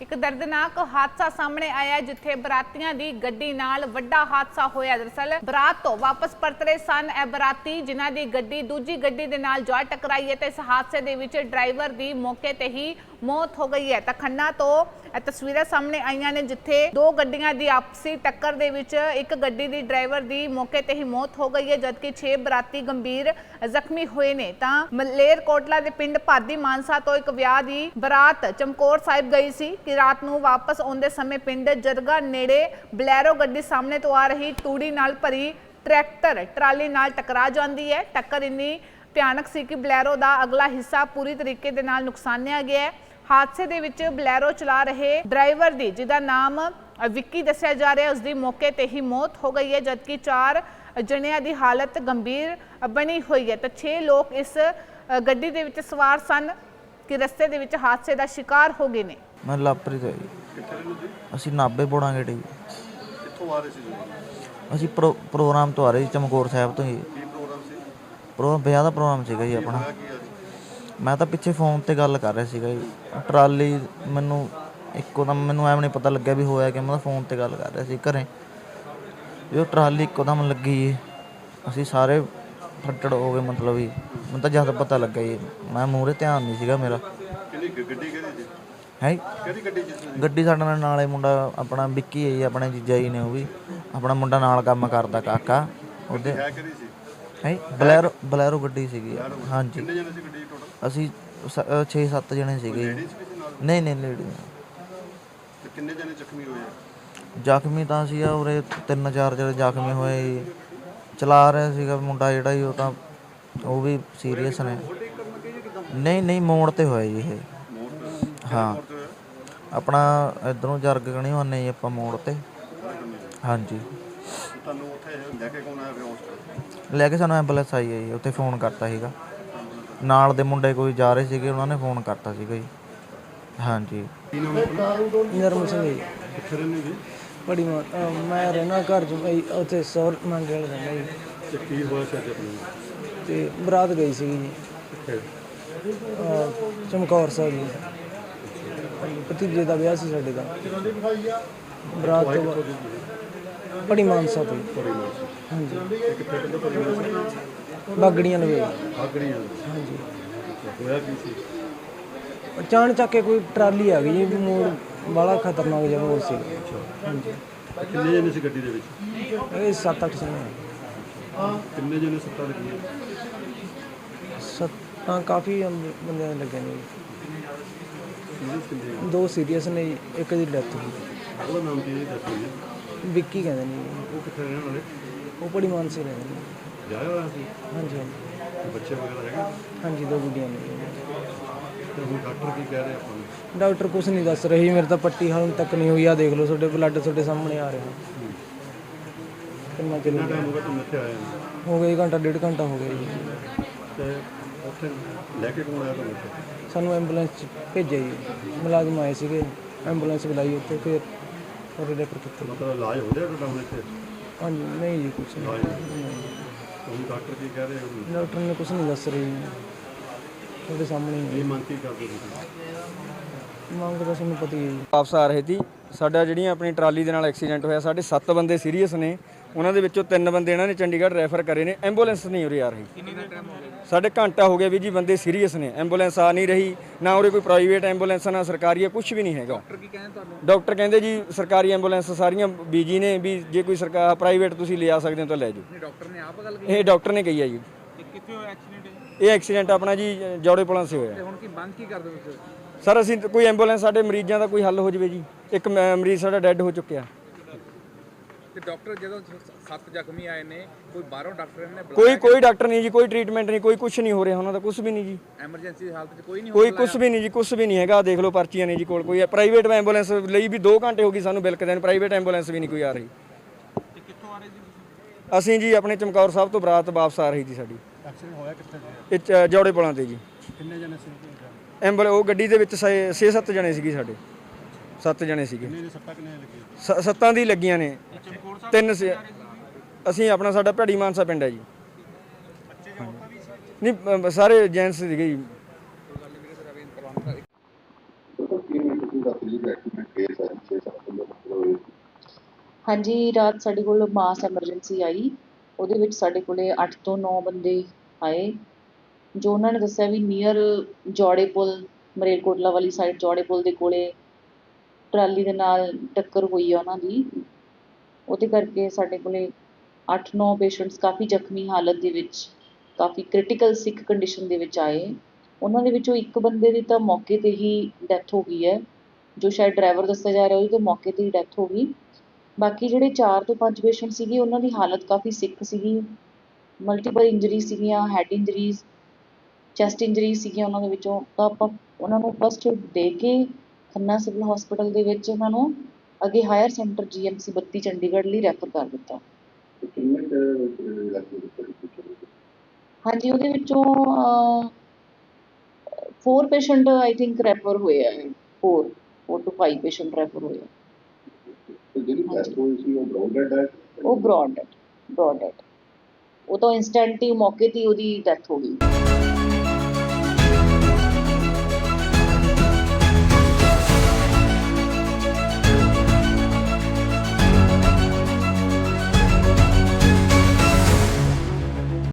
ਇੱਕ ਦਰਦਨਾਕ ਹਾਦਸਾ ਸਾਹਮਣੇ ਆਇਆ ਹੈ, ਜਿੱਥੇ ਬਰਾਤੀਆਂ ਦੀ ਗੱਡੀ ਨਾਲ ਵੱਡਾ ਹਾਦਸਾ ਹੋਇਆ। ਦਰਅਸਲ ਬਰਾਤ ਤੋਂ ਵਾਪਸ ਪਰਤ ਰਹੇ ਸਨ ਇਹ ਬਰਾਤੀ ਜਿਨ੍ਹਾਂ ਦੀ ਗੱਡੀ ਦੂਜੀ ਗੱਡੀ ਦੇ ਨਾਲ ਜਾ ਟਕਰਾਈ ਹੈ ਤੇ ਇਸ ਹਾਦਸੇ ਦੇ ਵਿੱਚ ਡਰਾਈਵਰ ਦੀ ਮੌਕੇ ਤੇ ਹੀ ਮੌਤ ਹੋ ਗਈ ਹੈ। ਤਾਂ ਖੰਨਾ ਤੋਂ ਇਹ ਤਸਵੀਰਾਂ ਸਾਹਮਣੇ ਆਈਆਂ ਨੇ ਜਿੱਥੇ ਦੋ ਗੱਡੀਆਂ ਦੀ ਆਪਸੀ ਟੱਕਰ ਦੇ ਵਿੱਚ ਇੱਕ ਗੱਡੀ ਦੀ ਡਰਾਈਵਰ ਦੀ ਮੌਕੇ ਤੇ ਹੀ ਮੌਤ ਹੋ ਗਈ ਹੈ ਜਦਕਿ 6 ਬਰਾਤੀ ਗੰਭੀਰ ਜ਼ਖਮੀ ਹੋਏ ਨੇ। ਤਾਂ ਮਲੇਰ ਕੋਟਲਾ ਦੇ ਪਿੰਡ ਭਾਦੀ ਮਾਨਸਾ ਤੋਂ ਇੱਕ ਵਿਆਹ ਦੀ ਬਰਾਤ ਚਮਕੌਰ ਸਾਹਿਬ ਗਈ ਸੀ। ਕਿ ਰਾਤ ਨੂੰ ਵਾਪਸ ਆਉਂਦੇ ਸਮੇਂ ਪਿੰਡ ਜਰਗਾ ਨੇੜੇ ਬਲੈਰੋ ਗੱਡੀ ਸਾਹਮਣੇ ਤੋਂ ਆ ਰਹੀ ਤੂੜੀ ਨਾਲ ਭਰੀ ਟਰੈਕਟਰ, ਟਰਾਲੀ ਨਾਲ ਟਕਰਾ ਜਾਂਦੀ ਹੈ। ਟੱਕਰ ਇੰਨੀ ਭਿਆਨਕ ਸੀ ਕਿ ਬਲੈਰੋ ਦਾ ਅਗਲਾ ਹਿੱਸਾ ਪੂਰੀ ਤਰੀਕੇ ਦੇ ਨਾਲ ਨੁਕਸਾਨਿਆ ਗਿਆ ਹੈ। ਹਾਦਸੇ ਦੇ ਵਿੱਚ ਬਲੈਰੋ ਚਲਾ ਰਹੇ ਡਰਾਈਵਰ ਦੀ, ਜਿਹਦਾ ਨਾਮ ਵਿੱਕੀ ਦੱਸਿਆ ਜਾ ਰਿਹਾ ਉਸ ਦੀ ਮੌਕੇ ਤੇ ਹੀ ਮੌਤ ਹੋ ਗਈ ਹੈ, ਜਦਕਿ ਚਾਰ ਜਣਿਆਂ ਦੀ ਹਾਲਤ ਗੰਭੀਰ ਬਣੀ ਹੋਈ ਹੈ। ਤਾਂ 6 ਲੋਕ ਇਸ ਗੱਡੀ ਦੇ ਵਿੱਚ ਸਵਾਰ ਸਨ ਕਿ ਰਸਤੇ ਦੇ ਵਿੱਚ ਹਾਦਸੇ ਦਾ ਸ਼ਿਕਾਰ ਹੋ ਗਏ ਨੇ। ਮੈਂ ਲਾਪਰੀ ਤੋਂ ਜੀ। ਅਸੀਂ ਨਾਬੇ ਬੋੜਾਂਗੇ ਟੀ ਕਿੱਥੋਂ ਆ ਰਹੇ ਸੀ ਜੀ? ਅਸੀਂ ਪ੍ਰੋ- ਪ੍ਰੋਗਰਾਮ ਤੋਂ ਆ ਰਹੇ ਸੀ ਚਮਕੌਰ ਸਾਹਿਬ ਤੋਂ ਜੀ। ਕੀ ਪ੍ਰੋਗਰਾਮ ਸੀ? ਪ੍ਰੋਗਰਾਮ ਵਿਆਹ ਦਾ ਪ੍ਰੋਗਰਾਮ ਸੀਗਾ ਜੀ ਆਪਣਾ। ਹੋਇਆ ਕੀ ਆ ਜੀ? ਮੈਂ ਤਾਂ ਪਿੱਛੇ ਫੋਨ ਤੇ ਗੱਲ ਕਰ ਰਿਹਾ ਸੀਗਾ ਜੀ। ਟਰਾਲੀ ਮੈਨੂੰ ਇੱਕੋ ਦਮ ਮੈਨੂੰ ਐਵੇਂ ਨਹੀਂ ਪਤਾ ਲੱਗਿਆ ਵੀ ਹੋਇਆ ਕਿ ਮੈਂ ਤਾਂ ਫੋਨ ਤੇ ਗੱਲ ਕਰ ਰਿਹਾ ਸੀ ਘਰੇ। ਉਹ ਟਰਾਲੀ ਇੱਕੋ ਦਮ ਲੱਗੀ ਜੀ। ਅਸੀਂ ਸਾਰੇ ਫੱਟੜ ਹੋ ਗਏ ਮਤਲਬ ਵੀ ਮੈਨੂੰ ਤਾਂ ਜਦ ਪਤਾ ਲੱਗਾ ਜੀ। ਮੈਂ ਮੂਹਰੇ ਧਿਆਨ ਨਹੀਂ ਸੀਗਾ ਮੇਰਾ। ਕਿੰਨੀ ਗ- ਗੱਡੀ ਕਿਹਦੀ ਜੀ ਹੈ ਕਿਹੜੀ ਗੱਡੀ ਸਾਡੇ ਨਾਲ ਨਾਲੇ ਮੁੰਡਾ ਆਪਣਾ ਵਿੱਕੀ ਹੈ ਜੀ ਆਪਣੇ ਜੀਜਾ ਜੀ ਨੇ ਉਹ ਵੀ। ਆਪਣਾ ਮੁੰਡਾ ਨਾਲ ਕੰਮ ਕਰਦਾ ਕਾਕਾ ਉਹਦੇ। ਹੈ ਸੀ? ਹੈ ਬਲੈਰੋ ਬਲੈਰੋ ਗੱਡੀ ਸੀਗੀ। ਹਾਂਜੀ। ਕਿੰਨੇ ਜਣੇ ਸੀ ਗੱਡੀ ਟੋਟਲ ਅਸੀਂ 6-7 ਜਣੇ ਸੀਗੇ ਨਹੀਂ ਨਹੀਂ ਲੇਡੀ ਤੇ ਕਿੰਨੇ ਜਣੇ ਜ਼ਖਮੀ ਹੋਏ? ਜ਼ਖਮੀ ਤਾਂ ਸੀ ਆ ਉਰੇ ਤਿੰਨ ਚਾਰ ਜਿਹੜੇ ਜ਼ਖਮੀ ਹੋਏ। ਚਲਾ ਰਿਹਾ ਸੀਗਾ ਮੁੰਡਾ ਜਿਹੜਾ ਜੀ ਉਹ ਤਾਂ ਉਹ ਵੀ ਸੀਰੀਅਸ ਨੇ। ਨਹੀਂ ਨਹੀਂ ਮੋੜ ਤੇ ਹੋਇਆ ਜੀ ਇਹ। ਹਾਂ। ਆਪਣਾ ਇਧਰੋਂ ਜਰਗ ਗਣੀ ਹੁੰਨੇ ਜੀ ਆਪਾਂ ਮੋੜ ਤੇ। ਹਾਂਜੀ। ਤੁਹਾਨੂੰ ਉੱਥੇ ਲੈ ਕੇ ਕੌਣ ਆਇਆ ਫਿਰ? ਲੈ ਕੇ ਸਾਨੂੰ ਐਂਬੂਲੈਂਸ ਆਈ ਹੈ ਜੀ ਉੱਥੇ ਫੋਨ ਕਰਤਾ ਸੀਗਾ। ਨਾਲ ਦੇ ਮੁੰਡੇ ਕੋਈ ਜਾ ਰਹੇ ਸੀਗੇ ਉਹਨਾਂ ਨੇ ਫੋਨ ਕਰਤਾ ਸੀਗਾ ਜੀ। ਹਾਂਜੀ। ਕੀ ਨਾਮ ਹੈ ਆਪਣਾ? ਨਰਮ ਸਿੰਘ ਜੀ। ਕਿੱਥੇ ਰਹਿੰਦੇ ਜੀ? ਬੜੀ ਮਾਂ ਅਹ ਮੈਂ ਰਹਿਣਾ ਘਰ ਚ ਬਈ ਉੱਥੇ ਸੌਰ ਮੰਗੇ ਵਾਲਾ ਰਹਿੰਦਾ ਜੀ। ਤੇ ਕੀ ਹੋਇਆ ਸੀ ਅੱਜ ਆਪਣੇ? ਤੇ ਬਰਾਤ ਗਈ ਸੀ ਜੀ। ਕਿੱਥੇ? ਅਹ ਚਮਕੌਰ ਸਾਹਿਬ ਜੀ। ਭਤੀਜੇ ਦਾ ਵਿਆਹ ਸੀ ਸਾਡੇ ਦਾ। ਬਰਾਤ ਤੋਂ ਬਾਅਦ। ਬੜੀ ਮਾਨਸਾ ਤੋਂ। ਹਾਂਜੀ। ਬਾਗੜੀਆਂ ਲਵੇ ਹਾਂਜੀ। ਹੋਇਆ ਕੀ ਸੀ ਅਚਾਨਕ ਚੱਕ ਕੇ ਕੋਈ ਟਰਾਲੀ ਆ ਗਈ ਜੀ ਮੋੜ ਬੜਾ ਖਤਰਨਾਕ ਜਿਹਾ ਮੋੜ ਸੀ। ਹਾਂਜੀ। ਕਿੰਨੇ ਜਣੇ ਸੀ ਗੱਡੀ ਦੇ ਵਿੱਚ? ਇਹ 7-8 ਸਨੇ ਕਿੰਨੇ ਜਣੇ ਸੱਟਾਂ ਲੱਗੀਆਂ? ਸੱਤਾਂ ਕਾਫੀ ਬੰਦਿਆਂ ਦੇ ਲੱਗੇ ਨੇ। ਦੋ ਸੀਰੀਅਸ ਨੇ ਜੀ, ਇੱਕ ਦੀ ਡੈਥ ਹੋ ਗਈ ਉਹਦਾ ਨਾਮ ਕੀ ਹੈ ਦੱਸੋ ਜੀ ਵਿੱਕੀ ਕਹਿੰਦੇ ਨੇ। ਜੀ। ਉਹ ਕਿੱਥੇ ਰਹਿਣ ਵਾਲੇ? ਉਹ ਬੜੀ ਮਾਨਸੀ ਰਹਿੰਦੇ ਨੇ। ਵਿਆਹਿਆ ਹੋਇਆ ਸੀ? ਹਾਂਜੀ ਹਾਂਜੀ। ਤੇ ਬੱਚੇ ਵਗੈਰਾ ਹੈਗੇ? ਹਾਂਜੀ ਦੋ ਗੁੱਡੀਆਂ ਨੇ। ਜੀ। ਤੇ ਹੁਣ ਡਾਕਟਰ ਕੀ ਕਹਿ ਰਹੇ ਆਪਾਂ ਨੂੰ? ਡਾਕਟਰ ਕੁਝ ਨਹੀਂ ਦੱਸ ਰਹੀ ਮੇਰੇ ਤਾਂ ਪੱਟੀ ਹਾਲ ਤੱਕ ਨਹੀਂ ਹੋਈ ਆ ਦੇਖ ਲਓ ਤੁਹਾਡੇ ਬਲੱਡ ਤੁਹਾਡੇ ਸਾਹਮਣੇ ਆ ਰਿਹਾ। ਕਿੰਨਾ ਚਿਰ ਕਿੰਨਾ ਟਾਈਮ ਹੋ ਗਿਆ ਤੁਹਾਨੂੰ ਇੱਥੇ ਆਏ ਨੂੰ? ਹੋ ਗਿਆ ਜੀ, ਘੰਟਾ ਡੇਢ ਘੰਟਾ ਹੋ ਗਿਆ ਜੀ। ਤੇ ਉੱਥੇ ਲੈ ਕੇ ਕੌਣ ਆਇਆ ਤੁਹਾਨੂੰ ਇੱਥੇ ਸਾਨੂੰ ਐਂਬੂਲੈਂਸ 'ਚ ਭੇਜਿਆ ਜੀ। ਮੁਲਾਜ਼ਮ ਆਏ ਸੀਗੇ ਐਂਬੂਲੈਂਸ ਬੁਲਾਈ ਉੱਥੇ ਫਿਰ ਉਹਦੇ ਰੈਫਰ ਕੀਤਾ। ਮਤਲਬ ਇਲਾਜ ਹੋ ਰਿਹਾ ਤੁਹਾਡਾ ਹੁਣ ਇੱਥੇ? ਹਾਂਜੀ ਨਹੀਂ ਜੀ ਕੁਝ ਇਲਾਜ ਨਹੀਂ ਡਾਕਟਰ ਕੀ ਕਹਿ ਰਹੇ ਹੋ ਡਾਕਟਰ ਨੇ ਕੁਝ ਨਹੀਂ ਦੱਸ ਰਹੀ ਤੁਹਾਡੇ ਸਾਹਮਣੇ ਹੀ। ਇਹ ਮੰਗ ਕੀ ਕਰਦੇ ਹੋ ਤੁਸੀਂ? ਮੰਗ ਤਾਂ ਤੁਹਾਨੂੰ ਪਤਾ ਹੀ ਹੈ ਜੀ। ਵਾਪਸ ਆ ਰਹੇ ਸੀ। ਸਾਡਾ ਜਿਹੜੀਆਂ ਆਪਣੀ ਟਰਾਲੀ ਦੇ ਨਾਲ ਐਕਸੀਡੈਂਟ ਹੋਇਆ ਸਾਡੇ 7 ਬੰਦੇ ਸੀਰੀਅਸ ਨੇ। ਉਹਨਾਂ ਦੇ ਵਿੱਚੋਂ 3 ਬੰਦੇ ਇਹਨਾਂ ਨੇ ਚੰਡੀਗੜ੍ਹ ਰੈਫਰ ਕਰੇ ਨੇ ਐਂਬੂਲੈਂਸ ਨਹੀਂ ਉਰੇ ਆ ਰਹੀ। ਸਾਡੇ ਘੰਟਾ ਹੋ ਗਿਆ ਵੀ ਜੀ ਬੰਦੇ ਸੀਰੀਅਸ ਨੇ ਐਂਬੂਲੈਂਸ ਆ ਨਹੀਂ ਰਹੀ ਨਾ ਉਰੇ ਕੋਈ ਪ੍ਰਾਈਵੇਟ ਐਂਬੂਲੈਂਸ ਨਾ ਸਰਕਾਰੀ ਹੈ ਕੁਝ ਵੀ ਨਹੀਂ ਹੈਗਾ। ਡਾਕਟਰ ਕੀ ਕਹਿੰਦੇ ਤੁਹਾਨੂੰ? ਡਾਕਟਰ ਕਹਿੰਦੇ ਜੀ ਸਰਕਾਰੀ ਐਂਬੂਲੈਂਸ ਸਾਰੀਆਂ ਬੀਜੀ ਨੇ ਵੀ ਜੇ ਕੋਈ ਸਰਕਾਰ ਪ੍ਰਾਈਵੇਟ ਤੁਸੀਂ ਲਿਆ ਸਕਦੇ ਹੋ ਤਾਂ ਲੈ ਜਾਓ। ਡਾਕਟਰ ਨੇ ਆਪ ਗੱਲ ਇਹ ਡਾਕਟਰ ਨੇ ਕਹੀ ਹੈ ਜੀ। ਕਿੱਥੇ ਹੋਇਆ ਐਕਸੀਡੈਂਟ ਇਹ? ਐਕਸੀਡੈਂਟ ਆਪਣਾ ਜੀ ਜੌੜੇ ਪੁਲਾਂ ਸੇ ਹੋਇਆ। ਹੁਣ ਕੀ ਬੰਦ ਕੀ ਕਰਦੇ ਹੋ ਸਰ ਅਸੀਂ ਕੋਈ ਐਂਬੂਲੈਂਸ ਸਾਡੇ ਮਰੀਜ਼ਾਂ ਦਾ ਕੋਈ ਹੱਲ ਹੋ ਜਵੇ ਜੀ। ਇੱਕ ਮਰੀਜ਼ ਸਾਡਾ ਡੈੱਡ ਹੋ ਚੁੱਕਿਆ। ਤੇ ਡਾਕਟਰ ਜਦੋਂ ਸੱਤ ਜ਼ਖਮੀ ਆਏ ਨੇ ਕੋਈ ਬਾਹਰੋਂ ਡਾਕਟਰ ਨੇ ਕੋਈ ਕੋਈ ਡਾਕਟਰ ਨਹੀਂ ਜੀ ਕੋਈ ਟ੍ਰੀਟਮੈਂਟ ਨਹੀਂ ਕੋਈ ਕੁਝ ਨਹੀਂ ਹੋ ਰਿਹਾ ਉਹਨਾਂ ਦਾ ਕੁਝ ਵੀ ਨਹੀਂ ਜੀ। ਐਮਰਜੈਂਸੀ ਦੀ ਹਾਲਤ 'ਚ ਕੋਈ ਨਹੀਂ ਕੋਈ ਕੁਝ ਵੀ ਨਹੀਂ ਜੀ ਕੁਝ ਵੀ ਨਹੀਂ ਹੈਗਾ ਦੇਖ ਲਓ ਪਰਚੀਆਂ ਨੇ ਜੀ ਕੋਲ ਕੋਈ ਪ੍ਰਾਈਵੇਟ ਐਂਬੂਲੈਂਸ ਲਈ ਵੀ 2 ਘੰਟੇ ਹੋ ਗਏ ਸਾਨੂੰ ਬਿਲਕਦੇ ਨੇ ਪ੍ਰਾਈਵੇਟ ਐਂਬੂਲੈਂਸ ਵੀ ਨਹੀਂ ਕੋਈ ਆ ਰਹੀ। ਤੇ ਕਿੱਥੋਂ ਆ ਰਹੇ ਜੀ ਅਸੀਂ ਜੀ ਆਪਣੇ ਚਮਕੌਰ ਸਾਹਿਬ ਤੋਂ ਬਰਾਤ ਵਾਪਸ ਆ ਰਹੀ ਸੀ ਸਾਡੀ। ਐਕਸੀਡੈਂਟ ਹੋਇਆ ਕਿੱਥੇ ਜੀ? ਇਹ ਜੌੜੇ ਪੁਲਾਂ ਤੇ ਜੀ। ਕਿੰਨੇ ਜਣੇ ਸੀ ਐਂਬੂਲ ਉਹ ਗੱਡੀ ਦੇ ਵਿੱਚ 6-7 ਜਣੇ ਸੀਗੇ ਸਾਡੇ। 7 ਜਣੇ ਸੀਗੇ। ਸੱਤਾਂ ਦੀ ਲੱਗੀਆਂ ਨੇ। ਤਿੰਨ ਸੀ। ਅਸੀਂ ਆਪਣਾ ਸਾਡਾ ਭੜੀ ਮਾਨਸਾ ਪਿੰਡ ਹੈ ਜੀ। ਨਹੀਂ ਅ, ਸਾਰੇ ਜੈਂਟਸ ਸੀਗੇ ਜੀ। ਹਾਂਜੀ ਰਾਤ ਸਾਡੇ ਕੋਲ ਮਾਸ ਐਮਰਜੈਂਸੀ ਆਈ। ਉਹਦੇ ਵਿੱਚ ਸਾਡੇ ਕੋਲੇ 8 ਤੋਂ 9 ਬੰਦੇ ਆਏ। ਜੋ ਉਹਨਾਂ ਨੇ ਦੱਸਿਆ ਵੀ ਨੀਅਰ ਜੋੜੇ ਪੁਲ ਮਰੇਲਕੋਟਲਾ ਵਾਲੀ ਸਾਈਡ ਜੌੜੇ ਪੁਲ ਦੇ ਕੋਲੇ ਟਰਾਲੀ ਦੇ ਨਾਲ ਟੱਕਰ ਹੋਈ ਆ ਉਹਨਾਂ ਦੀ। ਉਹਦੇ ਕਰਕੇ ਸਾਡੇ ਕੋਲ ਅੱਠ ਨੌ ਪੇਸ਼ੈਂਟਸ ਕਾਫੀ ਜ਼ਖਮੀ ਹਾਲਤ ਦੇ ਵਿੱਚ, ਕਾਫੀ ਕ੍ਰਿਟੀਕਲ ਸਿੱਖ ਕੰਡੀਸ਼ਨ ਦੇ ਵਿੱਚ ਆਏ। ਉਹਨਾਂ ਦੇ ਵਿੱਚੋਂ ਇੱਕ ਬੰਦੇ ਦੀ ਤਾਂ ਮੌਕੇ ਤੇ ਹੀ ਡੈਥ ਹੋ ਗਈ ਹੈ, ਜੋ ਸ਼ਾਇਦ ਡਰਾਈਵਰ ਦੱਸਿਆ ਜਾ ਰਿਹਾ ਉਹਦੀ ਤਾਂ ਮੌਕੇ ਤੇ ਹੀ ਡੈਥ ਹੋ ਗਈ। ਬਾਕੀ ਜਿਹੜੇ ਚਾਰ ਤੋਂ ਪੰਜ ਪੇਸ਼ੈਂਟ ਸੀਗੇ, ਉਹਨਾਂ ਦੀ ਹਾਲਤ ਕਾਫੀ ਸਿੱਖ ਸੀਗੀ। ਮਲਟੀਪਲ ਇੰਜਰੀ ਸੀਗੀਆਂ ਹੈਡ ਇੰਜਰੀਜ਼ ਚੈਸਟ ਇੰਜਰੀ ਸੀਗੀਆਂ ਉਹਨਾਂ ਦੇ ਵਿੱਚੋਂ। ਤਾਂ ਆਪਾਂ ਉਹਨਾਂ ਨੂੰ ਫਸਟ ਦੇ ਕੇ ਖੰਨਾ ਸਿਵਲ ਹਸਪੀਟਲ ਦੇ ਵਿੱਚ ਉਹਨਾਂ ਨੂੰ ਅੱਗੇ ਹਾਇਰ ਸੈਂਟਰ ਜੀਐਮਸੀ 32 ਚੰਡੀਗੜ੍ਹ ਲਈ ਰੈਫਰ ਕਰ ਦਿੱਤਾ। ਹਾਂਜੀ ਉਹਦੇ ਵਿੱਚੋਂ 4 ਪੇਸ਼ੈਂਟ ਆਈ ਥਿੰਕ ਰੈਫਰ ਹੋਏ ਆ। 4 4 ਤੋਂ 5 ਪੇਸ਼ੈਂਟ ਰੈਫਰ ਹੋਏ ਆ। ਜਿਹੜੀ ਡੈਥ ਹੋਈ ਸੀ ਉਹ ਬਰਾਊਨਡ ਹੈ? ਉਹ ਬ੍ਰੌਡ ਡੈਡ ਬ੍ਰੌਡ ਡੈਡ ਉਹ ਤਾਂ ਇੰਸਟੈਂਟ ਹੀ ਮੌਕੇ ਤੇ ਹੀ ਉਹਦੀ ਡੈਥ ਹੋ ਗਈ।